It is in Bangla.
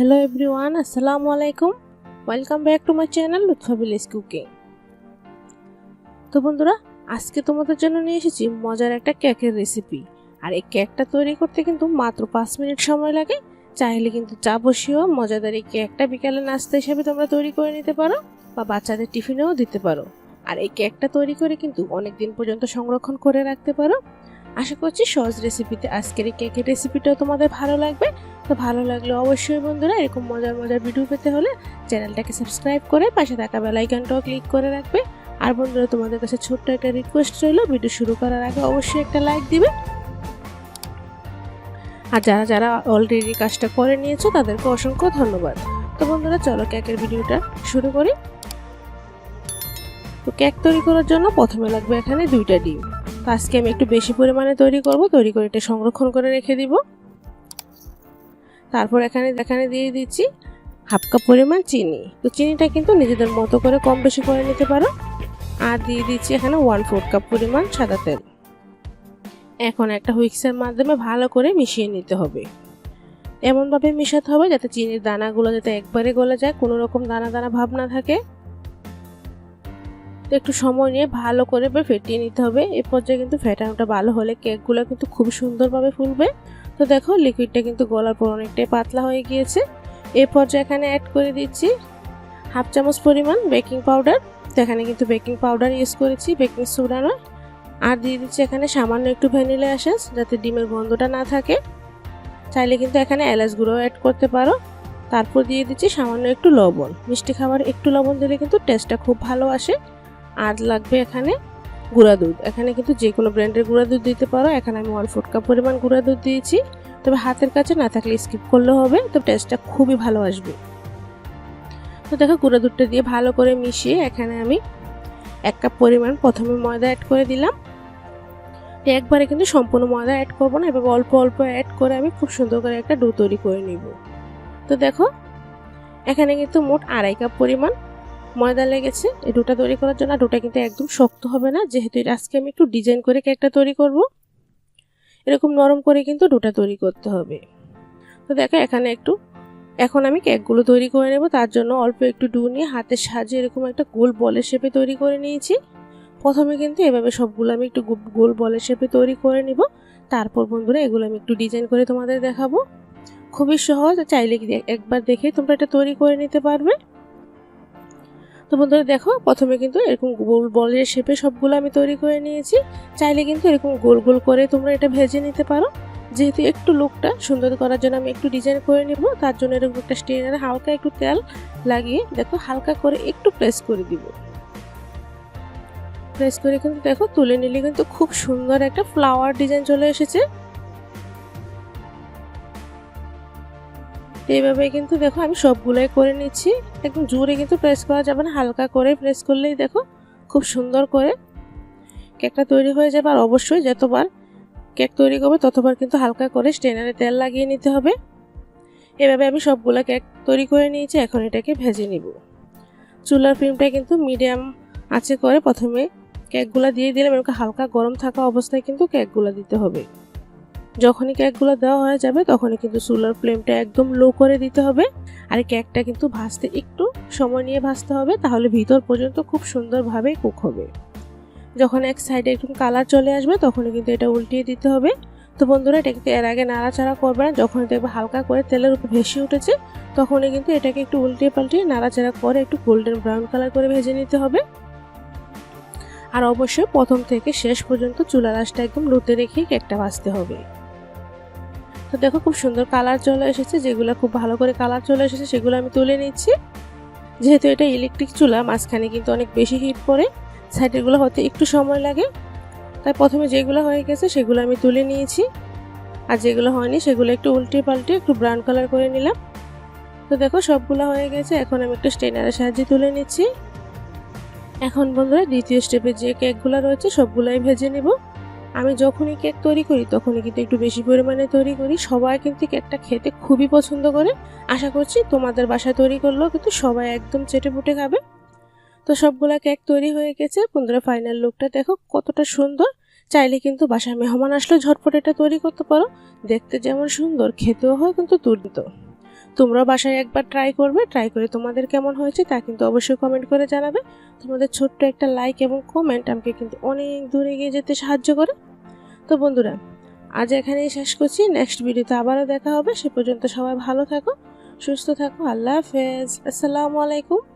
হ্যালো এভরিওয়ান আসসালামু আলাইকুম welcome back to my channel Lutfa cooking তো বন্ধুরা, আজকে তোমাদের জন্য নিয়ে এসেছি মজার একটা কেকের রেসিপি আর এই কেকটা তৈরি করতে কিন্তু মাত্র পাঁচ মিনিট সময় লাগে। চাইলে কিন্তু চা বসিয়েও মজাদার এই কেকটা বিকালে নাস্তা হিসেবে তোমরা তৈরি করে নিতে পারো বা বাচ্চাদের টিফিনেও দিতে পারো। আর এই কেকটা তৈরি করে কিন্তু অনেক দিন পর্যন্ত সংরক্ষণ করে রাখতে পারো। আশা করছি সহজ রেসিপিতে আজকের এই কেকের রেসিপিটাও তোমাদের ভালো লাগবে। তো ভালো লাগলে অবশ্যই বন্ধুরা, এরকম মজার মজার ভিডিও পেতে হলে চ্যানেলটাকে সাবস্ক্রাইব করে পাশে থাকা বেলাইকানটাও ক্লিক করে রাখবে। আর বন্ধুরা, তোমাদের কাছে ছোট্ট একটা রিকোয়েস্ট রইল ভিডিও শুরু করার আগে অবশ্যই একটা লাইক দিবে। আর যারা যারা অলরেডি কাজটা করে নিয়েছো, তাদেরকে অসংখ্য ধন্যবাদ। তো বন্ধুরা, চলো কেকের ভিডিওটা শুরু করি। তো কেক তৈরি করার জন্য প্রথমে লাগবে এখানে দুইটা ডিম। তো আজকে আমি একটু বেশি পরিমাণে তৈরি করব, তৈরি করে এটা সংরক্ষণ করে রেখে দিব। তারপর এখানে এখানে দিয়ে দিচ্ছি হাফ কাপ পরিমাণ চিনি। তো চিনিটা কিন্তু নিজেদের মতো করে কম বেশি করে নিতে পারো। আর দিয়ে দিচ্ছি এখানে ওয়ান ফোর কাপ পরিমাণ সাদা তেল। এখন একটা হুইক্সের মাধ্যমে ভালো করে মিশিয়ে নিতে হবে। এমনভাবে মিশাতে হবে যাতে চিনির দানাগুলো যাতে একবারে গলে যায়, কোনো রকম দানা দানা ভাব না থাকে। তো একটু সময় নিয়ে ভালো করে ফেটিয়ে নিতে হবে। এ পর্যায়ে কিন্তু ফেটানোটা ভালো হলে কেকগুলো কিন্তু খুব সুন্দরভাবে ফুলবে। তো দেখো লিকুইডটা কিন্তু গলার পর অনেকটাই পাতলা হয়ে গিয়েছে। এ পর্যায়ে এখানে অ্যাড করে দিচ্ছি হাফ চামচ পরিমাণ বেকিং পাউডার তো এখানে কিন্তু বেকিং পাউডার ইউজ করেছি বেকিং সোডা নয় আর দিয়ে দিচ্ছি এখানে সামান্য একটু ভ্যানিলা এসেন্স যাতে ডিমের গন্ধটা না থাকে। চাইলে কিন্তু এখানে এলাচ গুঁড়ো অ্যাড করতে পারো। তারপর দিয়ে দিচ্ছি সামান্য একটু লবণ। মিষ্টি খাবার একটু লবণ দিলে কিন্তু টেস্টটা খুব ভালো আসে। আর লাগবে এখানে গুঁড়া দুধ। এখানে কিন্তু যে কোনো ব্র্যান্ডের গুঁড়া দুধ দিতে পারো। এখানে আমি ওয়ান ফোর কাপ পরিমাণ গুঁড়া দুধ দিয়েছি। তবে হাতের কাছে না থাকলে স্কিপ করলেও হবে। তো টেস্টটা খুবই ভালো আসবে। তো দেখো, গুঁড়া দুধটা দিয়ে ভালো করে মিশিয়ে এখানে আমি এক কাপ পরিমাণ প্রথমে ময়দা অ্যাড করে দিলাম। একবারে কিন্তু সম্পূর্ণ ময়দা অ্যাড করব না। এভাবে অল্প অল্প অ্যাড করে আমি খুব সুন্দর করে একটা ডো তৈরি করে নিব। তো দেখো, এখানে কিন্তু মোট আড়াই কাপ পরিমাণ ময়দা লেগেছে, এই ডোটা তৈরি করার জন্য। ডোটা কিন্তু একদম শক্ত হবে না, যেহেতু এটা আজকে আমি একটু ডিজাইন করে কেকটা তৈরি করব। এরকম নরম করে কিন্তু ডোটা তৈরি করতে হবে। তো দেখো, এখানে একটু, এখন আমি কেকগুলো তৈরি করে নেব। তার জন্য অল্প একটু ডু নিয়ে হাতের সাহায্যে এরকম একটা গোল বলের শেপে তৈরি করে নিয়েছি। প্রথমে কিন্তু এভাবে সবগুলো আমি একটু গোল বলের শেপে তৈরি করে নিব। তারপর বন্ধুরা, এগুলো আমি একটু ডিজাইন করে তোমাদের দেখাবো। খুবই সহজ, চাইলে একবার দেখে তোমরা এটা তৈরি করে নিতে পারবে। তো বন্ধুরা দেখো, প্রথমে কিন্তু এরকম গোল বলের শেপে সবগুলো আমি তৈরি করে নিয়েছি। চাইলে কিন্তু এরকম গোল গোল করে তোমরা এটা ভেজে নিতে পারো। যেহেতু একটু লুকটা, সুন্দর করার জন্য আমি একটু ডিজাইন করে নিব। তার জন্য এরকম একটা স্টেনারে হালকা একটু তেল লাগিয়ে, দেখো, হালকা করে একটু প্রেস করে দিব। প্রেস করে কিন্তু দেখো, তুলে নিলে কিন্তু খুব সুন্দর একটা ফ্লাওয়ার ডিজাইন চলে এসেছে। এইভাবে কিন্তু দেখো আমি সবগুলোই করে নিচ্ছি। একদম জোরে কিন্তু প্রেস করা যাবে না, হালকা করে প্রেস করলেই দেখো খুব সুন্দর করে কেকটা তৈরি হয়ে যাবে। আর অবশ্যই যতবার কেক তৈরি করবে ততবার কিন্তু হালকা করে স্টেনারে তেল লাগিয়ে নিতে হবে। এভাবে আমি সবগুলো কেক তৈরি করে নিয়েছি, এখন এটাকে ভেজে নিব। চুলার ফ্লেমটা কিন্তু মিডিয়াম আছে করে প্রথমে কেকগুলো দিয়ে দিলাম, এরকম হালকা গরম থাকা অবস্থায় কিন্তু কেকগুলো দিতে হবে। যখনই কেকগুলো দেওয়া হয়ে যাবে, তখনই কিন্তু চুলার ফ্লেমটা একদম লো করে দিতে হবে। আর কেকটা কিন্তু ভাজতে একটু সময় নিয়ে ভাজতে হবে, তাহলে ভিতর পর্যন্ত খুব সুন্দরভাবে কুক হবে। যখন এক সাইডে একটু কালার চলে আসবে, তখনই কিন্তু এটা উল্টিয়ে দিতে হবে। তো বন্ধুরা, এটা কিন্তু এর আগে নাড়াচাড়া করবে না, যখন দেখবে হালকা করে তেলের উপর ভেসে উঠেছে, তখনই কিন্তু এটাকে একটু উল্টিয়ে পাল্টিয়ে নাড়াচাড়া করে একটু গোল্ডেন ব্রাউন কালার করে ভেজে নিতে হবে। আর অবশ্যই প্রথম থেকে শেষ পর্যন্ত চুলা রাসটা একদম লুতে রেখে কেকটা ভাজতে হবে। তো দেখো খুব সুন্দর কালার চলে এসেছে, যেগুলো খুব ভালো করে কালার চলে এসেছে, সেগুলো আমি তুলে নিচ্ছি। যেহেতু এটা ইলেকট্রিক চুলা, মাঝখানে কিন্তু অনেক বেশি হিট পড়ে সাইডেরগুলো হতে একটু সময় লাগে। তাই প্রথমে যেগুলো হয়ে গেছে, সেগুলো আমি তুলে নিয়েছি। আর যেগুলো হয়নি, সেগুলো একটু উল্টে পাল্টে একটু ব্রাউন কালার করে নিলাম। তো দেখো সবগুলো হয়ে গেছে, এখন আমি একটু স্টেনারের সাহায্যে তুলে নিচ্ছি। এখন বন্ধুরা, দ্বিতীয় স্টেপে যে কেকগুলো রয়েছে, সবগুলোই ভেজে নেব। আমি যখনই কেক তৈরি করি, তখনই কিন্তু একটু বেশি পরিমাণে তৈরি করি। সবাই কিন্তু কেকটা খেতে খুবই পছন্দ করে। আশা করছি তোমাদের বাসায় তৈরি করলেও কিন্তু সবাই একদম চেটে ফুটে খাবে। তো সবগুলা কেক তৈরি হয়ে গেছে। বন্ধুরা ফাইনাল লুকটা দেখো কতটা সুন্দর। চাইলে কিন্তু বাসায় মেহমান আসলে ঝটপট এটা তৈরি করতে পারো। দেখতে যেমন সুন্দর, খেতেও হয় কিন্তু দুর্নীত তোমরাও বাসায় একবার ট্রাই করবে ট্রাই করে তোমাদের কেমন হয়েছে তা কিন্তু অবশ্যই কমেন্ট করে জানাবে। তোমাদের ছোট্ট একটা লাইক এবং কমেন্ট আমাকে কিন্তু অনেক দূরে গিয়ে যেতে সাহায্য করে। তো বন্ধুরা, আজ এখানেই শেষ করছি। নেক্সট ভিডিওতে আবারও দেখা হবে। সে পর্যন্ত সবাই ভালো থাকো, সুস্থ থাকো। আল্লাহ হাফেজ। আসসালামু আলাইকুম।